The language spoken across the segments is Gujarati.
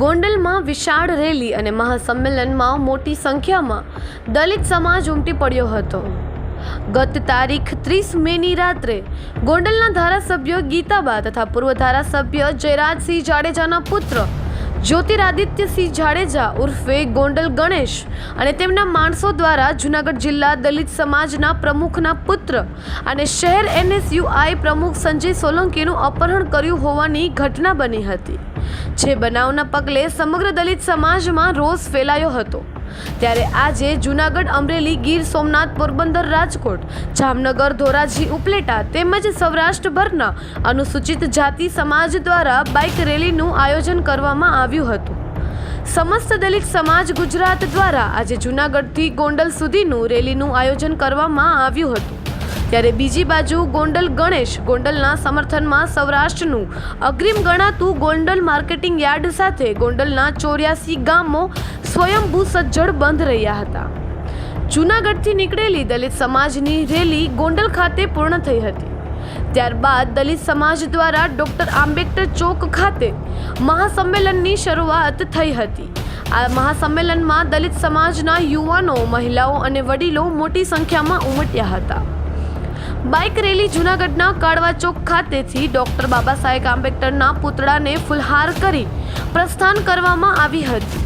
ગોંડલમાં વિશાળ રેલી અને મહાસંમેલનમાં મોટી સંખ્યામાં દલિત સમાજ ઉમટી પડ્યો હતો. ગત તારીખ ત્રીસ મેની રાત્રે ગોંડલના ધારાસભ્ય ગીતાબા તથા પૂર્વ ધારાસભ્ય જયરાજસિંહ જાડેજાના પુત્ર જ્યોતિરાદિત્યસિંહ જાડેજા ઉર્ફે ગોંડલ ગણેશ અને તેમના માણસો દ્વારા જૂનાગઢ જિલ્લા દલિત સમાજના પ્રમુખના પુત્ર અને શહેર એનએસયુઆઈ પ્રમુખ સંજય સોલંકીનું અપહરણ કર્યું હોવાની ઘટના બની હતી. જે બનાવના પગલે સમગ્ર દલિત સમાજમાં રોષ ફેલાયો હતો. ત્યારે આજે જૂનાગઢ અમરેલી ગીર સોમનાથ પોરબંદર રાજકોટ, જામનગર, ધોરાજી, ઉપલેટા તેમજ સૌરાષ્ટ્રભરના અનુસૂચિત જાતિ સમાજ દ્વારા બાઇક રેલીનું આયોજન કરવામાં આવ્યું હતું. સમસ્ત દલિત સમાજ ગુજરાત દ્વારા આજે જૂનાગઢથી ગોંડલ સુધીનું રેલીનું આયોજન કરવામાં આવ્યું હતું. ત્યારે બીજી બાજુ ગોંડલ ગણેશ ગોંડલના સમર્થનમાં સૌરાષ્ટ્રનું અગ્રીમ ગણાતું ગોંડલ માર્કેટિંગ યાર્ડ સાથે ગોંડલના ચોર્યાસી ગામો સ્વયંભૂ સજ્જડ બંધ રહ્યા હતા. જૂનાગઢથી નીકળેલી દલિત સમાજની રેલી ગોંડલ ખાતે પૂર્ણ થઈ હતી. ત્યારબાદ દલિત સમાજ દ્વારા ડોક્ટર આંબેડકર ચોક ખાતે મહાસંમેલનની શરૂઆત થઈ હતી. આ મહાસંમેલનમાં દલિત સમાજના યુવાનો, મહિલાઓ અને વડીલો મોટી સંખ્યામાં ઉમટ્યા હતા. બાઇક રેલી જૂનાગઢના કાળવા ચોક ખાતેથી ડોક્ટર બાબા સાહેબ આંબેડકરના પુતળાને ફુલહાર કરી પ્રસ્થાન કરવામાં આવી હતી.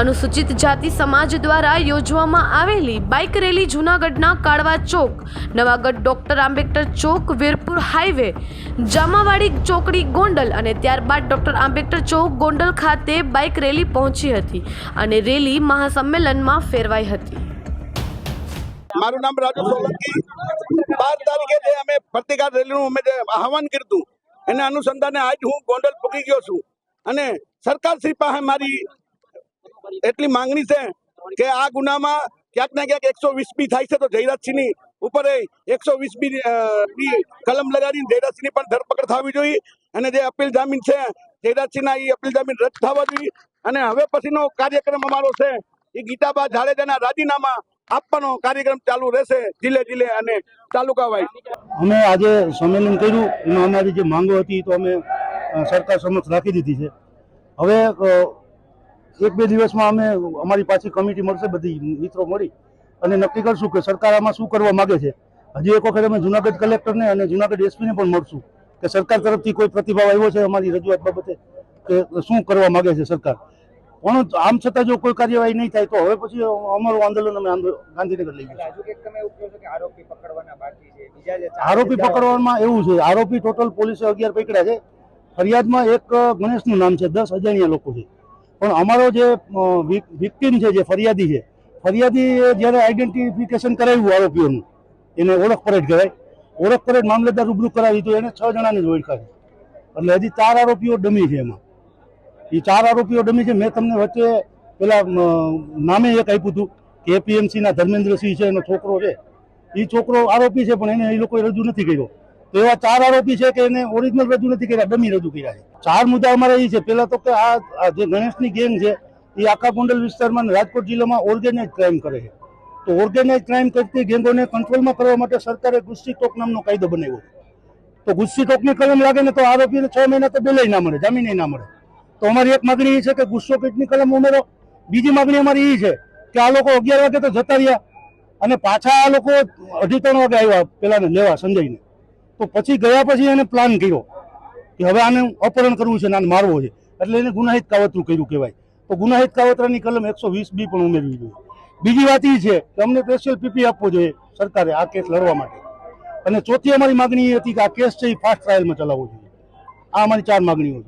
અનુસૂચિત જાતિ સમાજ દ્વારા યોજવામાં આવેલી બાઇક રેલી જૂનાગઢના કાળવા ચોક, નવાગઢ ડોક્ટર આંબેડકર ચોક, વીરપુર હાઈવે જામાવાડી ચોકડી ગોંડલ અને ત્યારબાદ ડોક્ટર આંબેડકર ચોક, ગોંડલ ખાતે બાઇક રેલી પહોંચી હતી અને રેલી મહાસંમેલનમાં ફેરવાઈ હતી. મારું નામ રાજુ સોલંકી. બાર તારીખે જે અમે પ્રતિકાર રેલીનું અમે જે આહવાન કર્યું એને અનુસંધાને આજ હું ગોંડલ પૂકી ગયો છું. અને સરકાર શ્રી પાસે મારી એટલી માંગણી છે કે આ ગુનામાં ક્યાંક ને ક્યાંક એકસો વીસ બી થાય છે તો જયરાજસિંહની ઉપર એકસો વીસ બી કલમ લગાડીને જયરાજસિંહની પણ ધરપકડ થવી જોઈએ. અને જે અપીલ જામીન છે, જયરાજસિંહના એ અપીલ જામીન રદ થવા જોઈએ. અને હવે પછીનો કાર્યક્રમ અમારો છે એ ગીતાબા જાડેજાના રાજીનામા આપવાનો કાર્યક્રમ ચાલુ રહેશે જિલ્લે જિલ્લે અને તાલુકા વાઇઝ અમે આજે સંમેલન કર્યું, એમાં અમારી જે માંગો હતી તો અમે સરકાર સમક્ષ રાખી દીધી છે. હવે એક બે દિવસમાં અમે અમારી પાછી કમિટી મળશે, બધી મિત્રો મળી. અને નક્કી કરશું કે સરકાર આમાં શું કરવા માગે છે. હજી એક વખત અમે જુનાગઢ કલેક્ટરને અને જુનાગઢ એસપીને પણ મળશું કે સરકાર તરફથી કોઈ પ્રતિભાવ આવ્યો છે અમારી રજૂઆત બાબતે, કે શું કરવા માગે છે સરકાર? પણ આમ છતાં જો કોઈ કાર્યવાહી નહીં થાય તો હવે પછી અમારું આંદોલન અમે ગાંધીનગર લઈ કે આરોપી પકડવામાં એવું છે આરોપી ટોટલ પોલીસે અગિયાર પકડ્યા છે. ફરિયાદમાં એક ગણેશનું નામ છે દસ અજાણ્યા લોકો છે. પણ અમારો જે વિક્ટીમ છે જે ફરિયાદી છે ફરિયાદી જ્યારે આઈડેન્ટિફિકેશન કરાવ્યું આરોપીઓનું એને ઓળખ પરેડ કહેવાય ઓળખ પરેડ મામલતદાર રૂબરૂ કરાવી તો એને છ જણાને જ ઓળખાય. એટલે હજી ચાર આરોપીઓ ડમી છે એમાં. એ ચાર આરોપીઓ ડમી છે. મેં તમને વચ્ચે પેલા નામે એક આપ્યું હતું. કે એપીએમસી ના ધર્મેન્દ્રસિંહ છે, એનો છોકરો છે. એ છોકરો આરોપી છે, પણ એને એ લોકોએ રજૂ નથી કર્યો. તો એવા ચાર આરોપી છે કે એને ઓરિજિનલ રજૂ નથી કર્યા, ડમી રજૂ કર્યા છે. ચાર મુદ્દા અમારા એ છે. પેલા તો કે આ જે ગણેશની ગેંગ છે એ આખા ગોંડલ વિસ્તારમાં રાજકોટ જિલ્લામાં ઓર્ગેનાઇઝ ક્રાઇમ કરે છે. તો ઓર્ગેનાઇઝ ક્રાઇમ કરતી ગેંગોને કંટ્રોલમાં કરવા માટે સરકારે ગુસ્સી ટોક નામનો કાયદો બનાવ્યો તો ગુસ્સી ટોકની કલમ લાગે ને તો આરોપીને છ મહિના તો બેલેય ના મળે, જામીન ના મળે. તો અમારી એક માગણી એ છે કે ગુસ્સો પેટની કલમ ઉમેરો. બીજી માગણી અમારી એ છે કે આ લોકો અગિયાર વાગે તો જતા રહ્યા અને પાછા આ લોકો અઢી ત્રણ વાગે આવ્યા પેલાને લેવા સંજયને. તો પછી ગયા પછી એને પ્લાન કર્યો કે હવે આને અપહરણ કરવું છે ને આને મારવો છે. એટલે એને ગુનાહિત કાવતરું કર્યું કહેવાય. તો ગુનાહિત કાવતરાની કલમ એકસો વીસ બી પણ ઉમેરવી જોઈએ. બીજી વાત એ છે કે અમને સ્પેશિયલ પીપી આપવો જોઈએ સરકારે આ કેસ લડવા માટે. અને ચોથી અમારી માગણી એ હતી કે આ કેસ છે એ ફાસ્ટ ટ્રાયલમાં ચલાવવો જોઈએ. આ અમારી ચાર માગણીઓ છે.